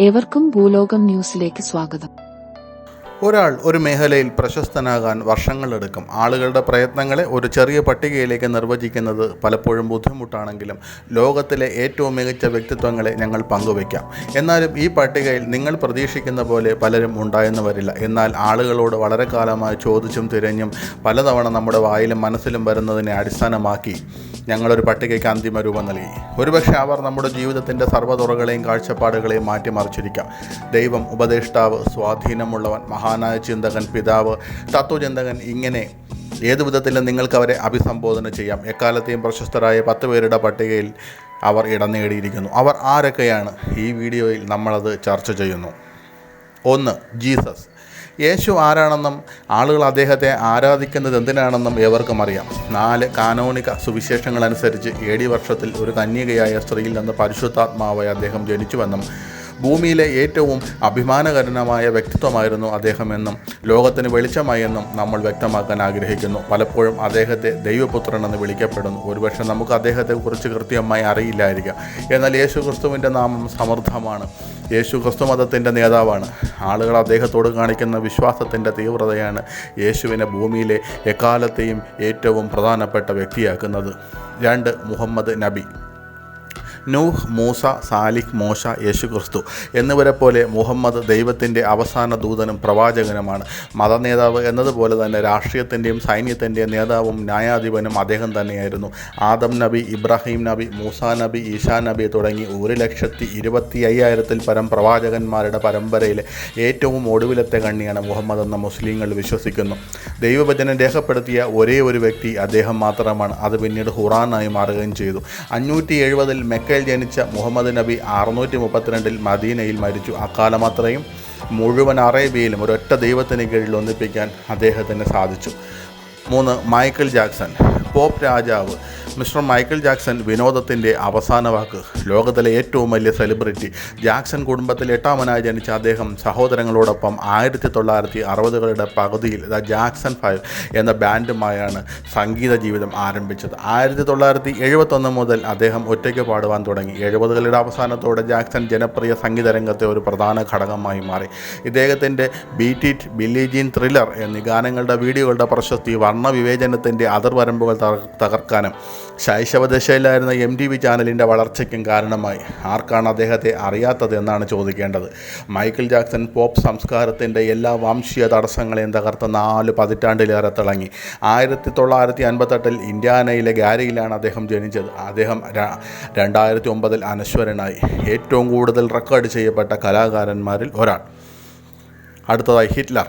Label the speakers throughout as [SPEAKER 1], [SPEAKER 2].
[SPEAKER 1] ഏവർക്കും ഭൂലോകം ന്യൂസിലേക്ക് സ്വാഗതം.
[SPEAKER 2] ഒരാൾ ഒരു മേഖലയിൽ പ്രശസ്തനാകാൻ വർഷങ്ങളെടുക്കും. ആളുകളുടെ പ്രയത്നങ്ങളെ ഒരു ചെറിയ പട്ടികയിലേക്ക് നിർവചിക്കുന്നത് പലപ്പോഴും ബുദ്ധിമുട്ടാണെങ്കിലും ലോകത്തിലെ ഏറ്റവും മികച്ച വ്യക്തിത്വങ്ങളെ ഞങ്ങൾ പങ്കുവയ്ക്കാം. എന്നാലും ഈ പട്ടികയിൽ നിങ്ങൾ പ്രതീക്ഷിക്കുന്ന പോലെ പലരും ഉണ്ടായെന്ന് വരില്ല. എന്നാൽ ആളുകളോട് വളരെ കാലമായി ചോദിച്ചും തിരഞ്ഞും പലതവണ നമ്മുടെ വായിലും മനസ്സിലും വരുന്നതിനെ അടിസ്ഥാനമാക്കി ഞങ്ങളൊരു പട്ടികയ്ക്ക് അന്തിമ രൂപം നൽകി. ഒരുപക്ഷെ അവർ നമ്മുടെ ജീവിതത്തിന്റെ സർവതുറകളെയും കാഴ്ചപ്പാടുകളെയും മാറ്റിമറിച്ചിരിക്കാം. ദൈവം ഉപദേഷ്ടാവ് സ്വാധീനമുള്ളവൻ മഹാനായ ചിന്തകൻ പിതാവ് തത്വചിന്തകൻ ഇങ്ങനെ ഏതു വിധത്തിലും നിങ്ങൾക്ക് അവരെ അഭിസംബോധന ചെയ്യാം. എക്കാലത്തെയും പ്രശസ്തരായ പത്ത് പേരുടെ പട്ടികയിൽ അവർ ഇടം നേടിയിരിക്കുന്നു. അവർ ആരൊക്കെയാണ്? ഈ വീഡിയോയിൽ നമ്മളത് ചർച്ച ചെയ്യുന്നു. ഒന്ന് ജീസസ്. യേശു ആരാണെന്നും ആളുകൾ അദ്ദേഹത്തെ ആരാധിക്കുന്നത് എന്തിനാണെന്നും ഏവർക്കും അറിയാം. നാല് കാനോണിക സുവിശേഷങ്ങൾ അനുസരിച്ച് ഡി വർഷത്തിൽ ഒരു കന്യകയായ സ്ത്രീയിൽ നിന്ന് പരിശുദ്ധാത്മാവായി അദ്ദേഹം ജനിച്ചുവെന്നും ഭൂമിയിലെ ഏറ്റവും അഭിമാനകരമായ വ്യക്തിത്വമായിരുന്നു അദ്ദേഹമെന്നും ലോകത്തിന് വെളിച്ചമായി എന്നും നമ്മൾ വ്യക്തമാക്കാൻ ആഗ്രഹിക്കുന്നു. പലപ്പോഴും അദ്ദേഹത്തെ ദൈവപുത്രൻ എന്ന് വിളിക്കപ്പെടുന്നു. ഒരുപക്ഷെ നമുക്ക് അദ്ദേഹത്തെക്കുറിച്ച് കൃത്യമായി അറിയില്ലായിരിക്കാം. എന്നാൽ യേശു ക്രിസ്തുവിന്റെ നാമം സമൃദ്ധമാണ് യേശു ക്രിസ്തു മതത്തിന്റെ നേതാവാണ്. ആളുകൾ അദ്ദേഹത്തോട് കാണിക്കുന്ന വിശ്വാസത്തിന്റെ തീവ്രതയാണ് യേശുവിനെ ഭൂമിയിലെ എക്കാലത്തെയും ഏറ്റവും പ്രധാനപ്പെട്ട വ്യക്തിയാക്കുന്നത്. രണ്ട് മുഹമ്മദ് നബി. നൂഹ് മൂസ സാലിഖ് മോശ യേശു ക്രിസ്തു എന്നിവരെ പോലെ മുഹമ്മദ് ദൈവത്തിന്റെ അവസാന ദൂതനും പ്രവാചകനുമാണ്. മതനേതാവ് എന്നതുപോലെ തന്നെ രാഷ്ട്രീയത്തിന്റെയും സൈന്യത്തിന്റെയും നേതാവും ന്യായാധിപനും അദ്ദേഹം തന്നെയായിരുന്നു. ആദം നബി ഇബ്രാഹിം നബി മൂസ നബി ഈശാ നബി തുടങ്ങി ഒരു ലക്ഷത്തി ഇരുപത്തി അയ്യായിരത്തിൽ പരം പ്രവാചകന്മാരുടെ പരമ്പരയിലെ ഏറ്റവും ഒടുവിലത്തെ കണ്ണിയാണ് മുഹമ്മദ് എന്ന മുസ്ലിങ്ങൾ വിശ്വസിക്കുന്നു. ദൈവവചനം രേഖപ്പെടുത്തിയ ഒരേ ഒരു വ്യക്തി അദ്ദേഹം മാത്രമാണ്. അത് പിന്നീട് ഹുറാനായി മാറുകയും ചെയ്തു. അഞ്ഞൂറ്റി എഴുപതിൽ മെക്കയിൽ ജനിച്ച മുഹമ്മദ് നബി അറുന്നൂറ്റി മുപ്പത്തിരണ്ടിൽ മദീനയിൽ മരിച്ചു. അക്കാലം അത്രയും മുഴുവൻ അറേബ്യയിലും ഒരൊറ്റ ദൈവത്തിന് കീഴിൽ ഒന്നിപ്പിക്കാൻ അദ്ദേഹത്തിന് സാധിച്ചു. മൂന്ന് മൈക്കിൾ ജാക്സൺ പോപ്പ് രാജാവ് മിസ്റ്റർ മൈക്കിൾ ജാക്സൺ വിനോദത്തിന്റെ അവസാന വാക്ക്. ലോകത്തിലെ ഏറ്റവും വലിയ സെലിബ്രിറ്റി ജാക്സൺ കുടുംബത്തിൽ എട്ടാമനായി ജനിച്ച അദ്ദേഹം സഹോദരങ്ങളോടൊപ്പം ആയിരത്തി തൊള്ളായിരത്തി അറുപതുകളുടെ പകുതിയിൽ ദ ജാക്സൺ ഫൈവ് എന്ന ബാൻഡുമായാണ് സംഗീത ജീവിതം ആരംഭിച്ചത്. ആയിരത്തി തൊള്ളായിരത്തി എഴുപത്തൊന്ന് മുതൽ അദ്ദേഹം ഒറ്റയ്ക്ക് പാടുവാൻ തുടങ്ങി. എഴുപതുകളുടെ അവസാനത്തോടെ ജാക്സൺ ജനപ്രിയ സംഗീത രംഗത്തെ ഒരു പ്രധാന ഘടകമായി മാറി. ഇദ്ദേഹത്തിന്റെ Beat It Billie Jean Thriller എന്നീ ഗാനങ്ങളുടെ വീഡിയോകളുടെ പ്രശസ്തി വർണവിവേചനത്തിന്റെ അതിർവരമ്പുകൾ തകർ- തകർക്കാനും ശൈശവദശയിലായിരുന്ന എം ടി വി ചാനലിന്റെ വളർച്ചയ്ക്കും കാരണമായി. ആർക്കാണ് അദ്ദേഹത്തെ അറിയാത്തത് എന്നാണ് ചോദിക്കേണ്ടത്. മൈക്കിൾ ജാക്സൺ പോപ്പ് സംസ്കാരത്തിന്റെ എല്ലാ വംശീയ തടസ്സങ്ങളെയും തകർത്ത നാല് പതിറ്റാണ്ടിലേറെ തിളങ്ങി. ആയിരത്തി തൊള്ളായിരത്തി അൻപത്തെട്ടിൽ ഇന്ത്യാനയിലെ ഗാരിയിലാണ് അദ്ദേഹം ജനിച്ചത്. അദ്ദേഹം രണ്ടായിരത്തി ഒമ്പതിൽ അനശ്വരനായി. ഏറ്റവും കൂടുതൽ റെക്കോർഡ് ചെയ്യപ്പെട്ട കലാകാരന്മാരിൽ ഒരാൾ. അടുത്തതായി ഹിറ്റ്ലർ.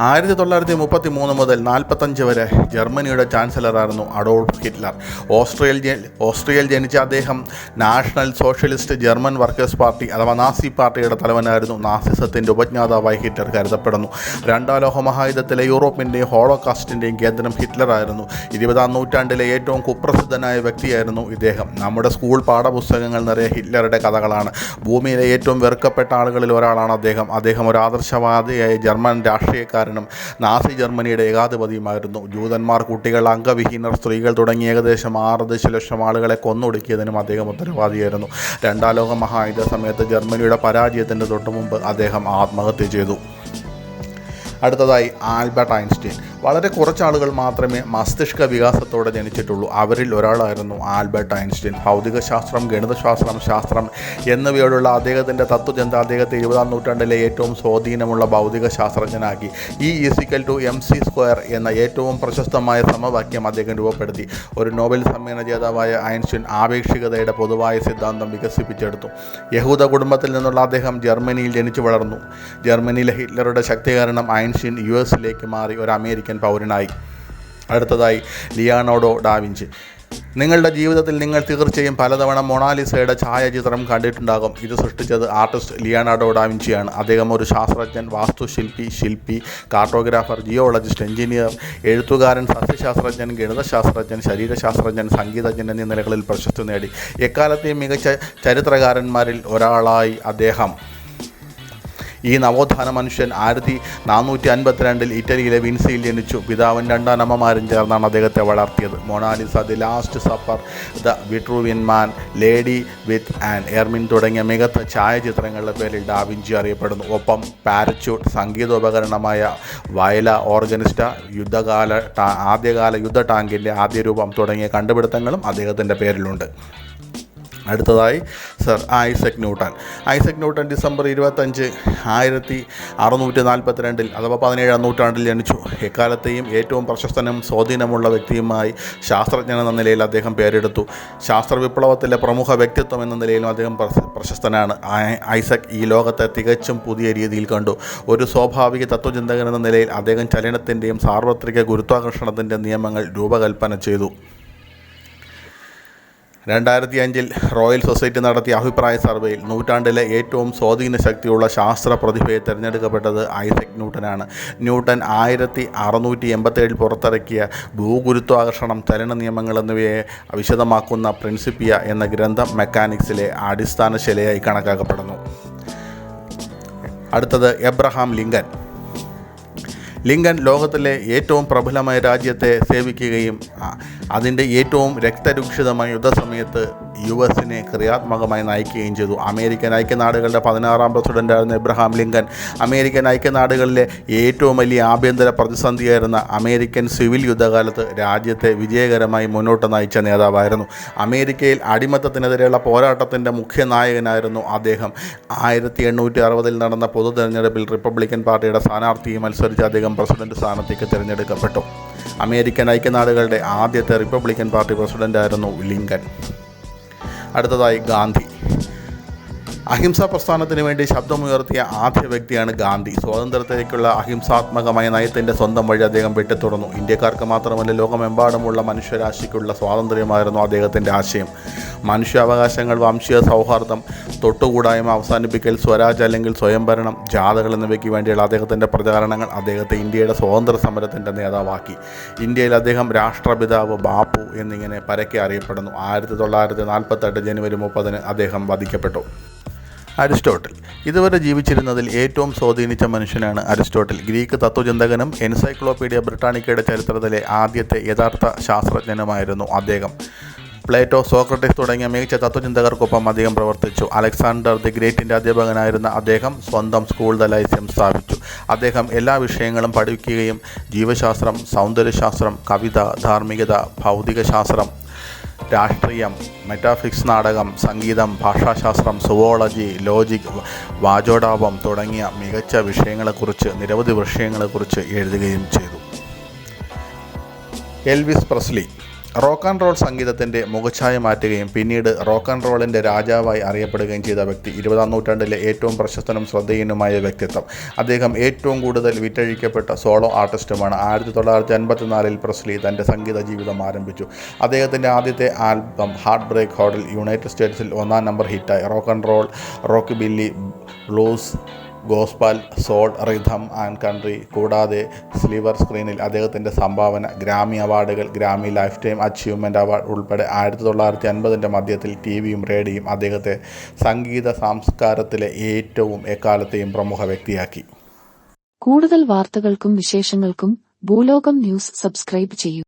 [SPEAKER 2] ആയിരത്തി തൊള്ളായിരത്തി മുപ്പത്തി മൂന്ന് മുതൽ നാൽപ്പത്തഞ്ച് വരെ ജർമ്മനിയുടെ ചാൻസലറായിരുന്നു അഡോൾഫ് ഹിറ്റ്ലർ. ഓസ്ട്രിയയിൽ ഓസ്ട്രിയയിൽ ജനിച്ച അദ്ദേഹം national socialist German workers party അഥവാ നാസി പാർട്ടിയുടെ തലവനായിരുന്നു. നാസിസത്തിന്റെ ഉപജ്ഞാതാവായി ഹിറ്റ്ലർ കരുതപ്പെടുന്നു. രണ്ടാം ലോക മഹായുദ്ധത്തിലെ യൂറോപ്പിന്റെയും ഹോളോകാസ്റ്റിന്റെയും കേന്ദ്രം ഹിറ്റ്ലറായിരുന്നു. ഇരുപതാം നൂറ്റാണ്ടിലെ ഏറ്റവും കുപ്രസിദ്ധനായ വ്യക്തിയായിരുന്നു ഇദ്ദേഹം. നമ്മുടെ സ്കൂൾ പാഠപുസ്തകങ്ങൾ നിറയെ ഹിറ്റ്ലറുടെ കഥകളാണ്. ഭൂമിയിലെ ഏറ്റവും വെറുക്കപ്പെട്ട ആളുകളിൽ ഒരാളാണ് അദ്ദേഹം. അദ്ദേഹം ഒരു ആദർശവാദിയായ ജർമ്മൻ രാഷ്ട്രീയക്കാരനും നാസി ജർമ്മനിയുടെ ഏകാധിപതിയുമായിരുന്നു. ജൂതന്മാർ കുട്ടികൾ അംഗവിഹീനർ സ്ത്രീകൾ തുടങ്ങി ഏകദേശം ആറ് ദശലക്ഷം ആളുകളെ കൊന്നൊടുക്കിയതിനും അദ്ദേഹം ഉത്തരവാദിയായിരുന്നു. രണ്ടാം ലോക മഹായുദ്ധ സമയത്ത് ജർമ്മനിയുടെ പരാജയത്തിന്റെ തൊട്ടുമുമ്പ് അദ്ദേഹം ആത്മഹത്യ ചെയ്തു. അടുത്തതായി ആൽബർട്ട് ഐൻസ്റ്റീൻ. വളരെ കുറച്ച് ആളുകൾ മാത്രമേ മസ്തിഷ്ക വികാസത്തോടെ ജനിച്ചിട്ടുള്ളൂ. അവരിൽ ഒരാളായിരുന്നു ആൽബർട്ട് ഐൻസ്റ്റീൻ. ഭൗതികശാസ്ത്രം ഗണിതശാസ്ത്രം ശാസ്ത്രം എന്നിവയോടുള്ള അദ്ദേഹത്തിന്റെ തത്വചിന്ത അദ്ദേഹത്തെ ഇരുപതാം നൂറ്റാണ്ടിലെ ഏറ്റവും സ്വാധീനമുള്ള ഭൗതിക ശാസ്ത്രജ്ഞനാക്കി E equal to M C square എന്ന ഏറ്റവും പ്രശസ്തമായ സമവാക്യം അദ്ദേഹം രൂപപ്പെടുത്തി. ഒരു നോബൽ സമ്മേളന ജേതാവായ ഐൻസ്റ്റീൻ ആപേക്ഷികതയുടെ പൊതുവായ സിദ്ധാന്തം വികസിപ്പിച്ചെടുത്തു. യഹൂദ കുടുംബത്തിൽ നിന്നുള്ള അദ്ദേഹം ജർമ്മനിയിൽ ജനിച്ചു വളർന്നു. ജർമ്മനിയിലെ ഹിറ്റ്ലറുടെ ശക്തി കാരണം ഐൻസ്റ്റീൻ യു എസിലേക്ക് മാറി. ഒരു അമേരിക്കൻ പൗരനായി. അടുത്തതായി ലിയാനോഡോ ഡാവിഞ്ചി നിങ്ങളുടെ ജീവിതത്തിൽ നിങ്ങൾ തീർച്ചയായും പലതവണ മൊണാലിസയുടെ ഛായാചിത്രം കണ്ടിട്ടുണ്ടാകും. ഇത് സൃഷ്ടിച്ചത് ആർട്ടിസ്റ്റ് ലിയാനാർഡോ ഡാവിഞ്ചിയാണ് അദ്ദേഹം ഒരു ശാസ്ത്രജ്ഞൻ വാസ്തുശില്പി ശില്പി കാർട്ടോഗ്രാഫർ ജിയോളജിസ്റ്റ് എഞ്ചിനീയർ എഴുത്തുകാരൻ സസ്യശാസ്ത്രജ്ഞൻ ഗണിതശാസ്ത്രജ്ഞൻ ശരീരശാസ്ത്രജ്ഞൻ സംഗീതജ്ഞൻ എന്നീ നിലകളിൽ പ്രശസ്തി നേടി. എക്കാലത്തെയും മികച്ച ചരിത്രകാരന്മാരിൽ ഒരാളായി അദ്ദേഹം. ഈ നവോത്ഥാന മനുഷ്യൻ ആയിരത്തി നാനൂറ്റി അൻപത്തിരണ്ടിൽ ഇറ്റലിയിലെ വിൻസിയിൽ ജനിച്ചു. പിതാവും രണ്ടാം അമ്മമാരും ചേർന്നാണ് അദ്ദേഹത്തെ വളർത്തിയത്. Mona Lisa the last supper the Vitruvian man lady with and ermine തുടങ്ങിയ മികച്ച ഛായാചിത്രങ്ങളുടെ പേരിൽ ഡാവിഞ്ചി അറിയപ്പെടുന്നു. ഒപ്പം പാരച്യൂട്ട് സംഗീതോപകരണമായ വയല ഓർഗനിസ്റ്റ യുദ്ധകാല ആദ്യകാല യുദ്ധ ടാങ്കിന്റെ ആദ്യ രൂപം തുടങ്ങിയ കണ്ടുപിടുത്തങ്ങളും അദ്ദേഹത്തിന്റെ പേരിലുണ്ട്. അടുത്തതായി sir Isaac Newton. Isaac Newton December ഇരുപത്തഞ്ച് ആയിരത്തി അറുന്നൂറ്റി നാൽപ്പത്തിരണ്ടിൽ അഥവാ പതിനേഴാം നൂറ്റാണ്ടിൽ ജനിച്ചു. എക്കാലത്തെയും ഏറ്റവും പ്രശസ്തനും സ്വാധീനമുള്ള വ്യക്തിയുമായി ശാസ്ത്രജ്ഞൻ എന്ന നിലയിൽ അദ്ദേഹം പേരെടുത്തു. ശാസ്ത്ര വിപ്ലവത്തിലെ പ്രമുഖ വ്യക്തിത്വം എന്ന നിലയിലും അദ്ദേഹം പ്രശസ്തനാണ്. ഐസക് ഈ ലോകത്തെ തികച്ചും പുതിയ രീതിയിൽ കണ്ടു. ഒരു സ്വാഭാവിക തത്വചിന്തകൻ എന്ന നിലയിൽ അദ്ദേഹം ചലനത്തിന്റെയും സാർവത്രിക ഗുരുത്വാകർഷണത്തിന്റെ നിയമങ്ങൾ രൂപകൽപ്പന ചെയ്തു. രണ്ടായിരത്തി അഞ്ചിൽ റോയൽ സൊസൈറ്റി നടത്തിയ അഭിപ്രായ സർവേയിൽ നൂറ്റാണ്ടിലെ ഏറ്റവും സ്വാധീന ശക്തിയുള്ള ശാസ്ത്ര പ്രതിഭയെ തിരഞ്ഞെടുക്കപ്പെട്ടത് ഐസക് ന്യൂട്ടനാണ്. ന്യൂട്ടൻ ആയിരത്തി അറുന്നൂറ്റി എൺപത്തേഴിൽ പുറത്തിറക്കിയ ഭൂഗുരുത്വാകർഷണം ചലന നിയമങ്ങൾ എന്നിവയെ വിശദമാക്കുന്ന പ്രിൻസിപ്പിയ എന്ന ഗ്രന്ഥം മെക്കാനിക്സിലെ അടിസ്ഥാന ശിലയായി കണക്കാക്കപ്പെടുന്നു. അടുത്തത് എബ്രഹാം ലിങ്കൻ. ലിങ്കൻ ലോകത്തിലെ ഏറ്റവും പ്രബലമായ രാജ്യത്തെ സേവിക്കുകയും അതിന്റെ ഏറ്റവും രക്തരൂക്ഷിതമായ യുദ്ധസമയത്ത് യു എസിനെ ക്രിയാത്മകമായി നയിക്കുകയും ചെയ്തു. അമേരിക്കൻ ഐക്യനാടുകളുടെ പതിനാറാം പ്രസിഡന്റായിരുന്ന എബ്രഹാം ലിങ്കൻ അമേരിക്കൻ ഐക്യനാടുകളിലെ ഏറ്റവും വലിയ ആഭ്യന്തര പ്രതിസന്ധിയായിരുന്ന അമേരിക്കൻ സിവിൽ യുദ്ധകാലത്ത് രാജ്യത്തെ വിജയകരമായി മുന്നോട്ട് നയിച്ച നേതാവായിരുന്നു. അമേരിക്കയിൽ അടിമത്തത്തിനെതിരെയുള്ള പോരാട്ടത്തിന്റെ മുഖ്യ നായകനായിരുന്നു അദ്ദേഹം. ആയിരത്തി എണ്ണൂറ്റി അറുപതിൽ നടന്ന പൊതു തെരഞ്ഞെടുപ്പിൽ റിപ്പബ്ലിക്കൻ പാർട്ടിയുടെ സ്ഥാനാർത്ഥിയെ മത്സരിച്ച് അദ്ദേഹം പ്രസിഡന്റ് സ്ഥാനത്തേക്ക് തിരഞ്ഞെടുക്കപ്പെട്ടു. അമേരിക്കൻ ഐക്യനാടുകളുടെ ആദ്യത്തെ റിപ്പബ്ലിക്കൻ പാർട്ടി പ്രസിഡന്റായിരുന്നു ലിങ്കൻ. അടുത്തതായി ഗാന്ധി. അഹിംസാ പ്രസ്ഥാനത്തിന് വേണ്ടി ശബ്ദമുയർത്തിയ ആദ്യ വ്യക്തിയാണ് ഗാന്ധി. സ്വാതന്ത്ര്യത്തിലേക്കുള്ള അഹിംസാത്മകമായ നയത്തിന്റെ സ്വന്തം വഴി അദ്ദേഹം വെട്ടിത്തുറന്നു ഇന്ത്യക്കാർക്ക് മാത്രമല്ല ലോകമെമ്പാടുമുള്ള മനുഷ്യരാശിക്കുള്ള സ്വാതന്ത്ര്യമായിരുന്നു അദ്ദേഹത്തിന്റെ ആശയം. മനുഷ്യാവകാശങ്ങൾ വംശീയ സൗഹാർദ്ദം തൊട്ടുകൂടായ്മ അവസാനിപ്പിക്കൽ സ്വരാജ് അല്ലെങ്കിൽ സ്വയംഭരണം ജാഥകൾ എന്നിവയ്ക്ക് വേണ്ടിയുള്ള അദ്ദേഹത്തിന്റെ പ്രചാരണങ്ങൾ അദ്ദേഹത്തെ ഇന്ത്യയുടെ സ്വാതന്ത്ര്യ സമരത്തിന്റെ നേതാവാക്കി. ഇന്ത്യയിൽ അദ്ദേഹം രാഷ്ട്രപിതാവ് ബാപ്പു എന്നിങ്ങനെ പരക്കെ അറിയപ്പെടുന്നു. ആയിരത്തി തൊള്ളായിരത്തി നാൽപ്പത്തെട്ട് ജനുവരി മുപ്പതിന് അദ്ദേഹം വധിക്കപ്പെട്ടു. അരിസ്റ്റോട്ടിൽ. ഇതുവരെ ജീവിച്ചിരുന്നതിൽ ഏറ്റവും സ്വാധീനിച്ച മനുഷ്യനാണ് അരിസ്റ്റോട്ടിൽ. ഗ്രീക്ക് തത്വചിന്തകനും എൻസൈക്ലോപീഡിയ ബ്രിട്ടാനിക്കയുടെ ചരിത്രത്തിലെ ആദ്യത്തെ യഥാർത്ഥ ശാസ്ത്രജ്ഞനുമായിരുന്നു അദ്ദേഹം. പ്ലേറ്റോ സോക്രട്ടീസ് തുടങ്ങിയ മികച്ച തത്വചിന്തകർക്കൊപ്പം അദ്ദേഹം പ്രവർത്തിച്ചു. അലക്സാണ്ടർ ദി ഗ്രേറ്റിന്റെ അധ്യാപകനായിരുന്ന അദ്ദേഹം സ്വന്തം സ്കൂൾ ദലൈസ്യം സ്ഥാപിച്ചു. അദ്ദേഹം എല്ലാ വിഷയങ്ങളും പഠിക്കുകയും ജീവശാസ്ത്രം സൗന്ദര്യശാസ്ത്രം കവിത ധാർമ്മികത ഭൗതികശാസ്ത്രം രാഷ്ട്രീയം മെറ്റാഫിക്സ് നാടകം സംഗീതം ഭാഷാശാസ്ത്രം സുവോളജി ലോജിക് വാചോടാപം തുടങ്ങിയ മികച്ച വിഷയങ്ങളെക്കുറിച്ച് നിരവധി വിഷയങ്ങളെക്കുറിച്ച് എഴുതുകയും ചെയ്തു. Elvis Presley rock and roll സംഗീതത്തിന്റെ മുഖച്ഛായ മാറ്റുകയും പിന്നീട് റോക്ക് ആൻഡ് റോളിന്റെ രാജാവായി അറിയപ്പെടുകയും ചെയ്ത വ്യക്തി ഇരുപതാം നൂറ്റാണ്ടിലെ ഏറ്റവും പ്രശസ്തനും ശ്രദ്ധേയനുമായ വ്യക്തിത്വം. അദ്ദേഹം ഏറ്റവും കൂടുതൽ വിറ്റഴിക്കപ്പെട്ട സോളോ ആർട്ടിസ്റ്റുമാണ് ആയിരത്തി തൊള്ളായിരത്തി അൻപത്തിനാലിൽ പ്രസ്ലി തന്റെ സംഗീത ജീവിതം ആരംഭിച്ചു. അദ്ദേഹത്തിന്റെ ആദ്യത്തെ album heartbreak hotel United സ്റ്റേറ്റ്സിൽ ഒന്നാം നമ്പർ ഹിറ്റായി rock and roll rockabilly blues gospel soul rhythm and country കൂടാതെ സ്ലീവർ സ്ക്രീനിൽ അദ്ദേഹത്തിന്റെ സംഭാവന ഗ്രാമി അവാർഡുകൾ Grammy lifetime achievement award ഉൾപ്പെടെ ആയിരത്തി തൊള്ളായിരത്തി അൻപതിന്റെ മധ്യത്തിൽ ടി വിയും റേഡിയോയും അദ്ദേഹത്തെ സംഗീത സംസ്കാരത്തിലെ ഏറ്റവും എക്കാലത്തെയും പ്രമുഖ വ്യക്തിയാക്കി.
[SPEAKER 1] കൂടുതൽ വാർത്തകൾക്കും വിശേഷങ്ങൾക്കും ഭൂലോകം ന്യൂസ് സബ്സ്ക്രൈബ് ചെയ്യൂ.